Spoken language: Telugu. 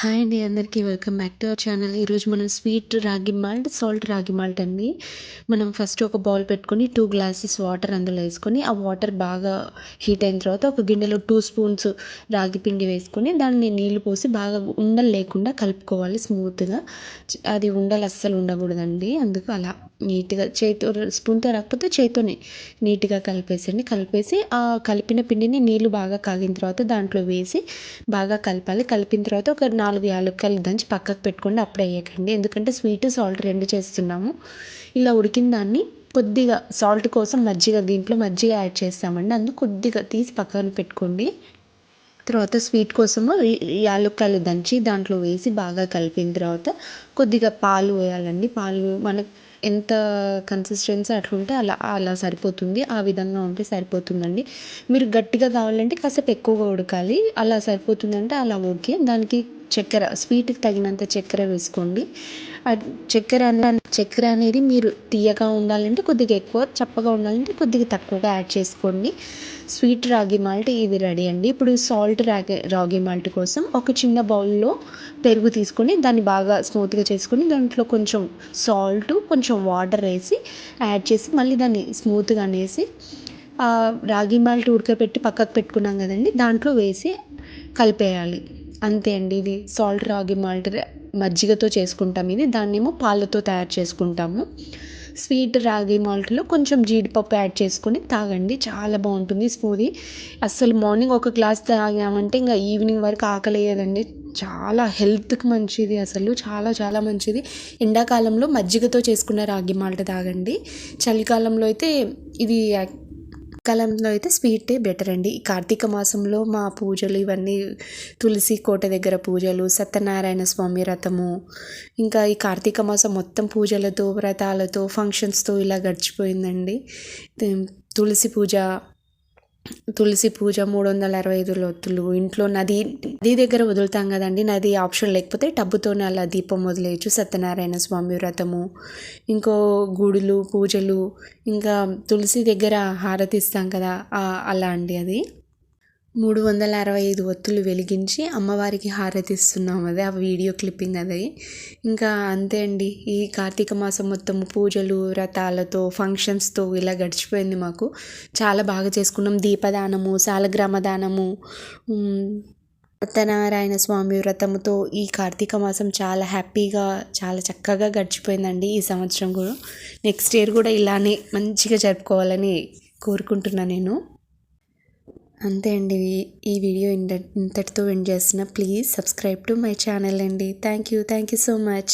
హాయ్ అండి అందరికీ welcome back to our channel. ఈరోజు మనం స్వీట్ రాగి మాల్ట్ సాల్ట్ రాగి మాల్ట్ అండి. మనం ఫస్ట్ ఒక బౌల్ పెట్టుకొని టూ గ్లాసెస్ వాటర్ అందులో వేసుకొని ఆ వాటర్ బాగా హీట్ అయిన తర్వాత ఒక గిన్నెలో టూ స్పూన్స్ రాగి పిండి వేసుకొని దాన్ని నీళ్ళు పోసి బాగా ఉండలు లేకుండా కలుపుకోవాలి స్మూత్గా. అది ఉండలు అస్సలు ఉండకూడదండి. అందుకు అలా నీట్గా చేతితో స్పూన్తో రాకపోతే చేతితోనే నీట్గా కలిపేసండి. కలిపేసి ఆ కలిపిన పిండిని నీళ్ళు బాగా కాగిన తర్వాత దాంట్లో వేసి బాగా కలపాలి. కలిపిన తర్వాత ఒక నాలుగు నాలుగు యాలక్కాయలు దంచి పక్కకు పెట్టుకోండి అప్పుడే వేయకండి. ఎందుకంటే స్వీట్ సాల్ట్ రెండు చేస్తున్నాము. ఇలా ఉడికిన దాన్ని కొద్దిగా సాల్ట్ కోసం మజ్జిగ దీంట్లో మజ్జిగ యాడ్ చేస్తామండి. అందుకు కొద్దిగా తీసి పక్కన పెట్టుకోండి. తర్వాత స్వీట్ కోసము యాలక్కాయలు దంచి దాంట్లో వేసి బాగా కలిపిన తర్వాత కొద్దిగా పాలు వేయాలండి. పాలు మనకు ఎంత కన్సిస్టెన్సీ అట్లుంటే అలా అలా సరిపోతుంది. ఆ విధంగా ఉంటే సరిపోతుందండి. మీరు గట్టిగా కావాలంటే కాసేపు ఎక్కువగా ఉడకాలి. అలా సరిపోతుందంటే అలా ఓకే. దానికి చక్కెర స్వీట్కి తగినంత చక్కెర వేసుకోండి. చక్కెర చక్కెర అనేది మీరు తీయగా ఉండాలంటే కొద్దిగా ఎక్కువ చప్పగా ఉండాలంటే కొద్దిగా తక్కువగా యాడ్ చేసుకోండి. స్వీట్ రాగి మాల్ట్ ఇది రెడీ అండి. ఇప్పుడు సాల్ట్ రాగి రాగి మాల్ట్ కోసం ఒక చిన్న బౌల్లో పెరుగు తీసుకొని దాన్ని బాగా స్మూత్గా చేసుకొని దాంట్లో కొంచెం సాల్ట్ కొంచెం వాటర్ వేసి యాడ్ చేసి మళ్ళీ దాన్ని స్మూత్గా అనేసి రాగి మాల్ట్ ఉడకబెట్టి పక్కకు పెట్టుకున్నాం కదండి దాంట్లో వేసి కలిపేయాలి. అంతే అండి ఇది సాల్ట్ రాగి మాల్ట్ మజ్జిగతో చేసుకుంటాం ఇది. దాన్నేమో పాలతో తయారు చేసుకుంటాము. స్వీట్ రాగి మాల్ట్లో కొంచెం జీడిపప్పు యాడ్ చేసుకొని తాగండి. చాలా బాగుంటుంది స్మూదీ. అస్సలు మార్నింగ్ ఒక గ్లాస్ తాగామంటే ఇంకా ఈవినింగ్ వరకు ఆకలేయదండి. చాలా హెల్త్కి మంచిది అసలు. చాలా చాలా మంచిది. ఎండాకాలంలో మజ్జిగతో చేసుకున్న రాగి మాల్ట్ తాగండి. చలికాలంలో అయితే ఇది కాలంలో అయితే స్వీటే బెటర్ అండి. ఈ కార్తీక మాసంలో మా పూజలు ఇవన్నీ తులసి కోట దగ్గర పూజలు సత్యనారాయణ స్వామి వ్రతము ఇంకా ఈ కార్తీక మాసం మొత్తం పూజలతో వ్రతాలతో ఫంక్షన్స్తో ఇలా గడిచిపోయిందండి. తులసి పూజ తులసి పూజ మూడు వందల అరవై ఐదు లొత్తులు ఇంట్లో నది నది దగ్గర వదులుతాం కదండి నది ఆప్షన్ లేకపోతే టబ్బుతోనే అలా దీపం వదిలేయచ్చు. సత్యనారాయణ స్వామి వ్రతము ఇంకో గుడులు పూజలు ఇంకా తులసి దగ్గర హారతిస్తాం కదా అలా అండి అది. మూడు వందల అరవై ఐదు ఒత్తులు వెలిగించి అమ్మవారికి హారతిస్తున్నాం అదే ఆ వీడియో క్లిప్పింగ్ అది. ఇంకా అంతే అండి. ఈ కార్తీక మాసం మొత్తం పూజలు వ్రతాలతో ఫంక్షన్స్తో ఇలా గడిచిపోయింది మాకు. చాలా బాగా చేసుకున్నాం. దీపదానము సాలగ్రామ దానము సత్యనారాయణ స్వామి వ్రతముతో ఈ కార్తీక మాసం చాలా హ్యాపీగా చాలా చక్కగా గడిచిపోయిందండి ఈ సంవత్సరం కూడా. నెక్స్ట్ ఇయర్ కూడా ఇలానే మంచిగా జరుపుకోవాలని కోరుకుంటున్నాను నేను. అంతే అండి. ఈ వీడియో ఇంతటితో ఎండ్ చేస్తున్నా. Please subscribe to my channel అండి. Thank you thank you so much.